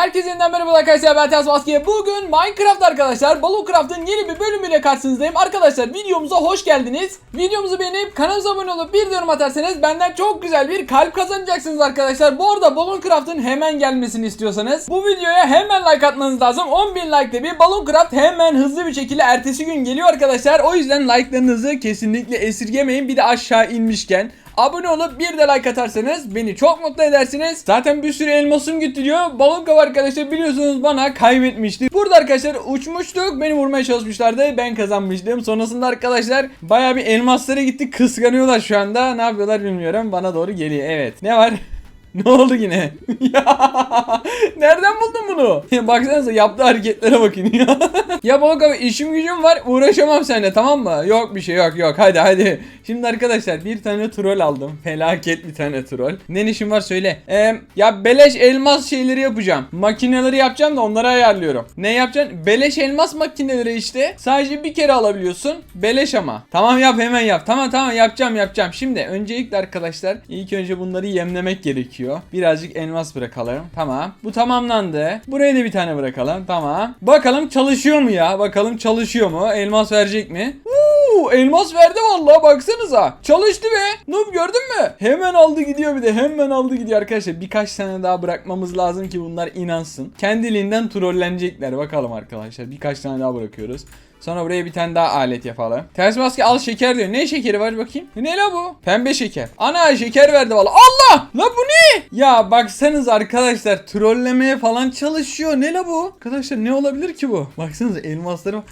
Herkese yeniden merhaba arkadaşlar ben Ters Maske. Bugün Minecraft arkadaşlar Balloncraft'ın yeni bir bölümüyle karşınızdayım. Arkadaşlar videomuza hoş geldiniz. Videomuzu beğenip kanalımıza abone olup bir de yorum atarsanız benden çok güzel bir kalp kazanacaksınız arkadaşlar. Bu arada Balloncraft'ın hemen gelmesini istiyorsanız bu videoya hemen like atmanız lazım. 10.000 like'de bir Balloncraft hemen hızlı bir şekilde ertesi gün geliyor arkadaşlar. O yüzden like'larınızı kesinlikle esirgemeyin. Bir de aşağı inmişken Abone olup bir de like atarsanız beni çok mutlu edersiniz. Zaten bir sürü elmasım gitti diyor. Balon kav arkadaşlar biliyorsunuz bana kaybetmişti. Burada arkadaşlar uçmuştuk. Beni vurmaya çalışmışlardı. Ben kazanmıştım. Sonrasında arkadaşlar baya bir elmaslara gitti. Kıskanıyorlar şu anda. Ne yapıyorlar bilmiyorum. Bana doğru geliyor. Evet. Ne var? Ne oldu yine? ya nereden buldun bunu? Baksanıza yaptığı hareketlere bakın ya. ya Balok abi işim gücüm var uğraşamam seninle tamam mı? Yok bir şey yok yok hadi hadi. Şimdi arkadaşlar bir tane troll aldım. Felaket bir tane troll. Ne işim var söyle. Ee, ya beleş elmas şeyleri yapacağım. Makineleri yapacağım da onları ayarlıyorum. Ne yapacaksın? Beleş elmas makineleri işte. Sadece bir kere alabiliyorsun. Beleş ama. Tamam yap hemen yap. Tamam tamam yapacağım yapacağım. Şimdi öncelikle arkadaşlar ilk önce bunları yemlemek gerekiyor. Birazcık elmas bırakalım. Tamam. Bu tamamlandı. Buraya da bir tane bırakalım. Tamam. Bakalım çalışıyor mu ya? Bakalım çalışıyor mu? Elmas verecek mi? Uuu elmas verdi vallahi baksanıza. Çalıştı be. Noob gördün mü? Hemen aldı gidiyor bir de. Hemen aldı gidiyor arkadaşlar. Birkaç tane daha bırakmamız lazım ki bunlar inansın. Kendiliğinden trollenecekler. Bakalım arkadaşlar. Birkaç tane daha bırakıyoruz. Sonra buraya bir tane daha alet yapalım. Ters maske al şeker diyor. Ne şekeri var bakayım? Ne la bu? Pembe şeker. Ana şeker verdi valla. Allah! La bu ne? Ya baksanız arkadaşlar trollemeye falan çalışıyor. Ne la bu? Arkadaşlar ne olabilir ki bu? Baksanıza elmasları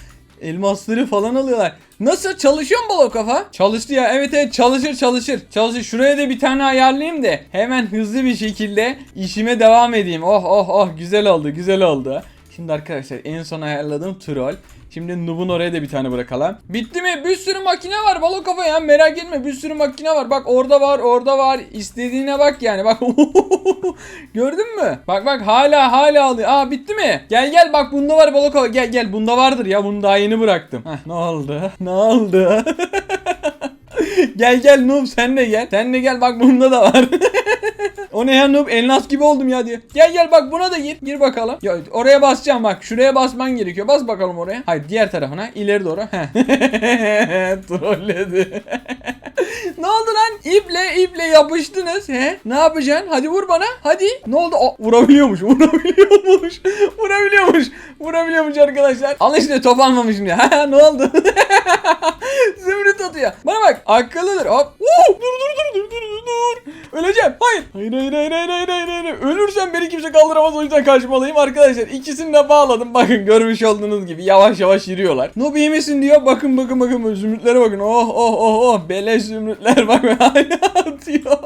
elmasları falan alıyorlar. Nasıl çalışıyor mu balo kafa? Çalıştı ya. Evet evet çalışır çalışır. Çalışır. Şuraya da bir tane ayarlayayım da hemen hızlı bir şekilde işime devam edeyim. Oh oh oh güzel oldu güzel oldu. Şimdi arkadaşlar en son ayarladığım troll. Şimdi Noob'un oraya da bir tane bırakalım. Bitti mi? Bir sürü makine var balo kafa ya merak etme bir sürü makine var. Bak orada var orada var. İstediğine bak yani bak. Gördün mü? Bak bak hala hala alıyor. Aa bitti mi? Gel gel bak bunda var balo kafa. Gel gel bunda vardır ya bunu daha yeni bıraktım. Heh, ne oldu? Ne oldu? gel gel Noob sen de gel. Sen de gel bak bunda da var. O ne ya Noob Elnas gibi oldum ya diyor. Gel gel bak buna da gir. Gir bakalım. Ya oraya basacağım bak. Şuraya basman gerekiyor. Bas bakalım oraya. Hayır diğer tarafına. ileri doğru. Trolledi. ne oldu lan? İple iple yapıştınız. He? Ne yapacaksın? Hadi vur bana. Hadi. Ne oldu? Aa, vurabiliyormuş. Vurabiliyormuş. Vurabiliyormuş. Vurabiliyormuş arkadaşlar. Al işte top almamışım ya. Ne oldu? Zümrüt atıyor. Bana bak. Akıllıdır. Hop. Woo! Dur dur dur dur dur dur. Öleceğim. Hayır. Hayır hayır hayır hayır hayır hayır. hayır. Ölürsem beni kimse kaldıramaz o yüzden kaçmalıyım arkadaşlar. İkisini de bağladım. Bakın görmüş olduğunuz gibi yavaş yavaş yürüyorlar. Noob iyi misin diyor. Bakın bakın bakın. Zümrütlere bakın. Oh oh oh oh. Beleş zümrütler bak atıyor.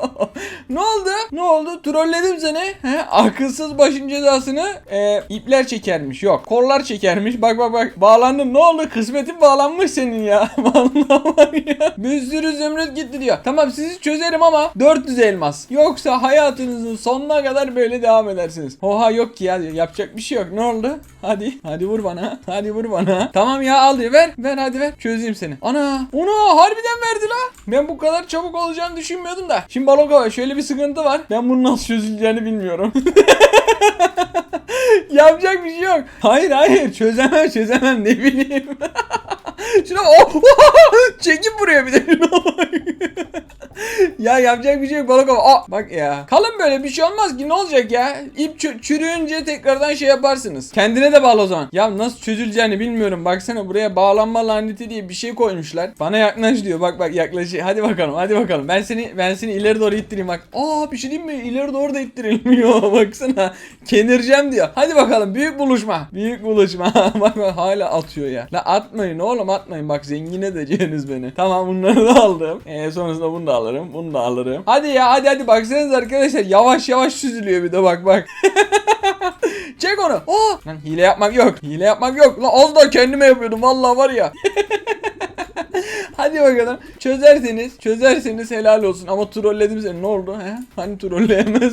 ne oldu? Ne oldu? Trolledim seni. He? Akılsız başın cezasını e, ipler çekermiş. Yok. Kollar çekermiş. Bak bak bak. Bağlandın. Ne oldu? Kısmetin bağlanmış senin ya. Vallahi ya. Bir sürü zümrüt gitti diyor. Tamam sizi çözerim ama 400 elmas. Yoksa hayatınızın sonuna kadar böyle devam edersiniz. Oha yok ki ya. Yapacak bir şey yok. Ne oldu? Hadi. Hadi vur bana. Hadi vur bana. Tamam ya al diyor. Ver. Ver hadi ver. Çözeyim seni. Ana. Ona harbiden verdi la. Ben bu kadar çabuk olacağını düşünmüyordum da. Şimdi Baloga şöyle bir sıkıntı var. Ben bunun nasıl çözüleceğini bilmiyorum. Yapacak bir şey yok. Hayır hayır çözemem çözemem ne bileyim. Şuna oh, çekip buraya bir de. ya yapacak bir şey yok balık ama. Aa, bak ya. Kalın böyle bir şey olmaz ki ne olacak ya? İp çü- çürüyünce tekrardan şey yaparsınız. Kendine de bağlı o zaman. Ya nasıl çözüleceğini bilmiyorum. Baksana buraya bağlanma laneti diye bir şey koymuşlar. Bana yaklaş diyor. Bak bak yaklaşıyor. Hadi bakalım hadi bakalım. Ben seni ben seni ileri doğru ittireyim bak. Aa bir şey diyeyim mi? İleri doğru da ittirilmiyor. Baksana. Kenireceğim diyor. Hadi bakalım büyük buluşma. Büyük buluşma. bak bak hala atıyor ya. La atmayın oğlum atmayın. Bak zengin edeceğiniz beni. Tamam bunları da aldım. Ee, sonrasında bunu da alırım. Bunu da alırım. Hadi ya hadi hadi baksanıza arkadaşlar. Yavaş yavaş süzülüyor bir de bak bak. Çek onu. Oh! Lan hile yapmak yok. Hile yapmak yok. Lan az da kendime yapıyordum. Vallahi var ya. Hadi bakalım. Çözerseniz, çözerseniz helal olsun. Ama trolledim seni. Ne oldu? He? Hani trolleyemez?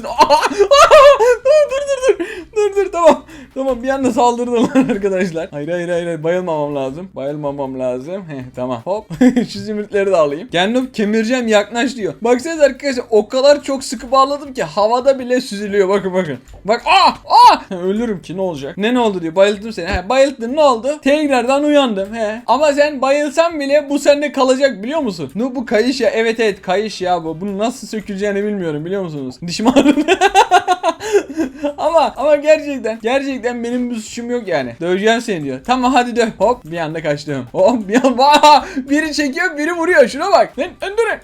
Dur dur tamam. Tamam bir anda saldırdılar arkadaşlar. Hayır hayır hayır bayılmamam lazım. Bayılmamam lazım. Heh, tamam hop. Şu zümrütleri de alayım. Kendim kemireceğim yaklaş diyor. Baksanıza arkadaşlar o kadar çok sıkı bağladım ki havada bile süzülüyor. Bakın bakın. Bak aa aa ölürüm ki ne olacak? Ne ne oldu diyor. Bayılttım seni. He bayılttın ne oldu? Tekrardan uyandım. He. Ama sen bayılsan bile bu sende kalacak biliyor musun? Ne bu kayış ya? Evet evet kayış ya bu. Bunu nasıl söküleceğini bilmiyorum biliyor musunuz? Dişim ağrıdı. ama ama gerçekten gerçekten benim bir suçum yok yani. Döveceğim seni diyor. Tamam hadi döv. Hop bir anda kaçtım. Hop bir anda biri çekiyor biri vuruyor. Şuna bak. Lan öndürün.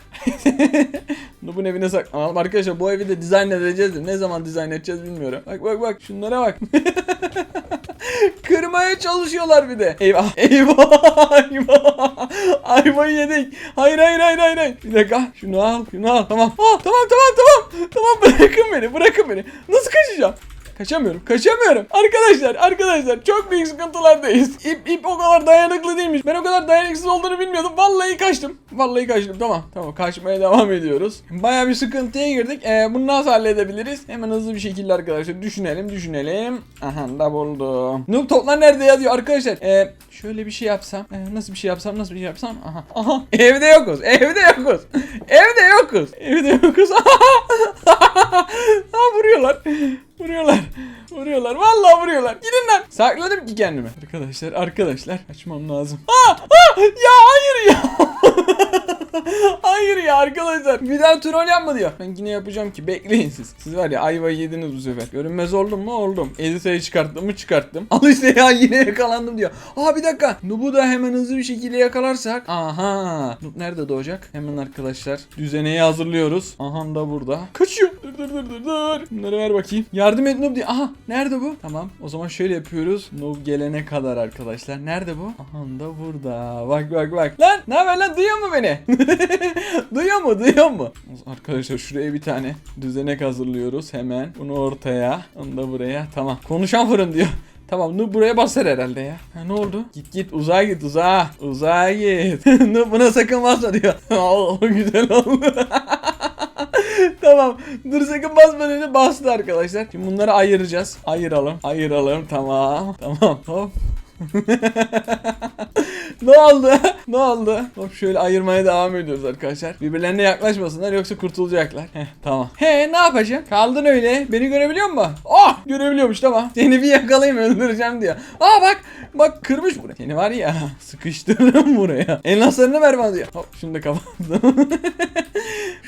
Nub'un evine saklanalım. Arkadaşlar bu evi de dizayn edeceğiz. de Ne zaman dizayn edeceğiz bilmiyorum. Bak bak bak şunlara bak. Kırmaya çalışıyorlar bir de. Eyvah. Eyvah. Eyvah. Ayvayı yedik. Hayır hayır hayır hayır. hayır. Bir dakika. Şunu al. Şunu al. Tamam. Ah, tamam tamam tamam. Tamam bırakın beni. Bırakın beni. Nasıl kaçacağım? Kaçamıyorum. Kaçamıyorum. Arkadaşlar arkadaşlar çok büyük sıkıntılardayız. İp ip o kadar dayanıklı değilmiş. Ben o kadar dayanıksız olduğunu bilmiyordum. Vallahi kaçtım. Vallahi kaçtım. Tamam. Tamam kaçmaya devam ediyoruz. Baya bir sıkıntıya girdik. Ee, bunu nasıl halledebiliriz? Hemen hızlı bir şekilde arkadaşlar düşünelim düşünelim. Aha da buldum. Noob toplar nerede yazıyor arkadaşlar? Ee, şöyle bir şey yapsam. Ee, nasıl bir şey yapsam? Nasıl bir şey yapsam? Aha. Aha. Evde yokuz. Evde yokuz. Evde yokuz. Evde yokuz. ha vuruyorlar. Vuruyorlar. Vuruyorlar. Vallahi vuruyorlar. Gidin lan. Sakladım ki kendimi. Arkadaşlar arkadaşlar. Kaçmam lazım. Aa, aa, ya hayır ya. hayır ya arkadaşlar. Bir daha troll yapma diyor. Ben yine yapacağım ki. Bekleyin siz. Siz var ya ayvayı yediniz bu sefer. Görünmez oldum mu? Oldum. Edita'yı çıkarttım mı? Çıkarttım. Al işte ya yine yakalandım diyor. Aa bir dakika. Nub'u da hemen hızlı bir şekilde yakalarsak. Aha. Nub nerede doğacak? Hemen arkadaşlar. Düzeneyi hazırlıyoruz. Aha da burada. Kaçıyor. Dur dur dur dur. Bunları ver bakayım. Yardım et Nub diye. Aha nerede bu? Tamam. O zaman şöyle yapıyoruz. Nub gelene kadar arkadaşlar. Nerede bu? Aha da burada. Bak bak bak. Lan ne haber lan? Duyuyor mu beni? duyuyor mu? Duyuyor mu? Arkadaşlar şuraya bir tane düzenek hazırlıyoruz hemen. Bunu ortaya. Onu da buraya. Tamam. Konuşan fırın diyor. Tamam Noob buraya basar herhalde ya. Ha, ne oldu? Git git uzağa git uzağa. Uzağa git. Noob buna sakın basma diyor. o güzel oldu. tamam. Dur sakın basma dedi. Bastı arkadaşlar. Şimdi bunları ayıracağız. Ayıralım. Ayıralım. Tamam. Tamam. Hop. Ne oldu? ne oldu? Hop şöyle ayırmaya devam ediyoruz arkadaşlar. Birbirlerine yaklaşmasınlar yoksa kurtulacaklar. Heh tamam. He ne yapacağım? Kaldın öyle. Beni görebiliyor musun? Oh görebiliyormuş tamam. Seni bir yakalayayım öldüreceğim diyor. Aa bak bak kırmış burayı. Seni var ya sıkıştırırım buraya. Elmaslarını ver bana diyor. Hop şunu da kapattım.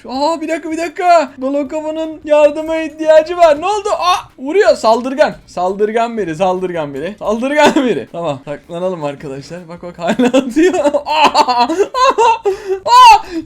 Aa bir dakika bir dakika. Dolokova'nın yardıma ihtiyacı var. Ne oldu? Aa vuruyor saldırgan. Saldırgan biri saldırgan biri. Saldırgan biri. Tamam saklanalım arkadaşlar. Bak bak hala atıyor. Aa,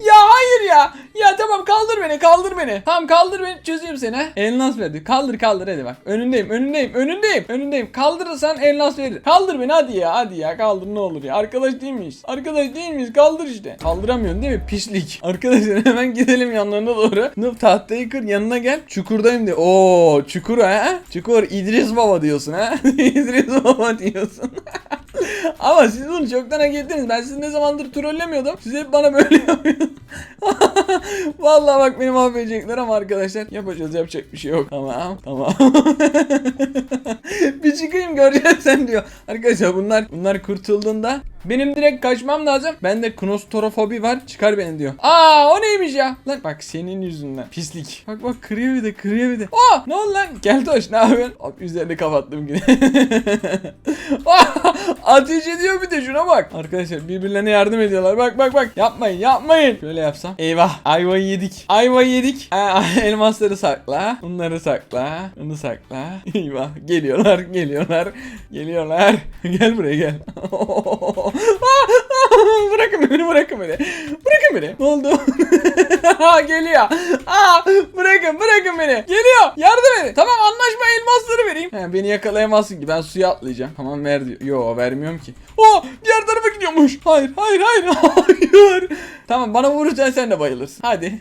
ya hayır ya. Ya tamam kaldır beni kaldır beni. Tamam kaldır beni çözeyim seni. ha. Elmas verdi. Kaldır kaldır hadi bak. Önündeyim önündeyim önündeyim önündeyim. Kaldırırsan elmas verir. Kaldır beni hadi ya hadi ya kaldır ne olur ya. Arkadaş değil miyiz? Arkadaş değil miyiz? Kaldır işte. Kaldıramıyorsun değil mi? Pislik. Arkadaşlar hemen gidelim yanlarına doğru. Noob tahtayı kır yanına gel. Çukurdayım de. Oo çukur ha. Çukur İdris Baba diyorsun ha. İdris Baba diyorsun. Ama siz bunu çoktan hak ettiniz. Ben sizi ne zamandır trollemiyordum. Siz hep bana böyle yapıyorsunuz. Vallahi bak beni mahvedecekler ama arkadaşlar yapacağız yapacak bir şey yok. Tamam tamam. bir çıkayım göreceğiz sen diyor. Arkadaşlar bunlar bunlar kurtulduğunda benim direkt kaçmam lazım. Bende knostorofobi var. Çıkar beni diyor. Aa o neymiş ya? Lan bak senin yüzünden. Pislik. Bak bak kırıyor bir de kırıyor bir de. Aa ne oldu lan? Gel Toş ne yapıyorsun? Hop üzerini kapattım yine. Ateş ediyor bir de şuna bak. Arkadaşlar birbirlerine yardım ediyorlar. Bak bak bak. Yapmayın yapmayın. Şöyle yapsam. Eyvah. Ayvayı yedik. Ayvayı yedik. Elmasları sakla. Bunları sakla. Bunu sakla. Eyvah. Geliyorlar geliyorlar. Geliyorlar. gel buraya gel. bırakın beni bırakın beni. Bırakın beni. Ne oldu? Geliyor. Aa, bırakın bırakın beni. Geliyor. Yardım edin. Tamam anlaşma elmasları vereyim. He, beni yakalayamazsın ki. Ben suya atlayacağım. Tamam ver diyor. Yo vermiyorum ki. Oh diğer tarafa gidiyormuş. Hayır hayır hayır. Hayır. Tamam bana vurursan sen de bayılırsın. Hadi.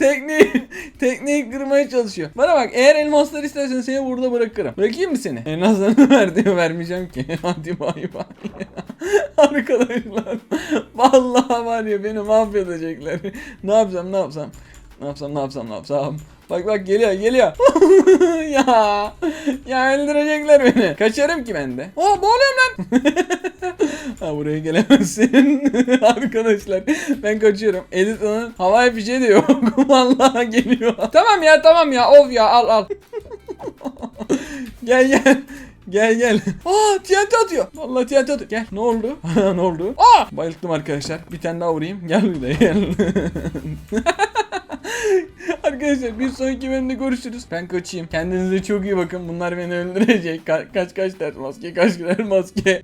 Tekneyi, tekneyi kırmaya çalışıyor. Bana bak eğer elmaslar istersen seni burada bırakırım. Bırakayım mı seni? Elmaslarını ver diyor vermeyeceğim ki. Hadi bay bay. Arkadaşlar. Vallahi var ya beni mahvedecekler. ne yapsam ne yapsam. Ne yapsam ne yapsam ne yapsam. Bak bak geliyor geliyor. ya. Ya öldürecekler beni. Kaçarım ki ben de. Aa boğuluyorum lan. Ha buraya gelemezsin. Arkadaşlar ben kaçıyorum. Edison'un havai fişeği de yok. Vallahi geliyor. Tamam ya tamam ya. Of ya al al. gel gel. Gel gel. Aa TNT atıyor. Vallahi TNT atıyor. Gel. Ne oldu? ne oldu? Aa! Bayılttım arkadaşlar. Bir tane daha vurayım. Gel buraya gel. Arkadaşlar bir sonraki bölümde görüşürüz. Ben kaçayım. Kendinize çok iyi bakın. Bunlar beni öldürecek. Ka- kaç kaç der maske. Kaç der maske.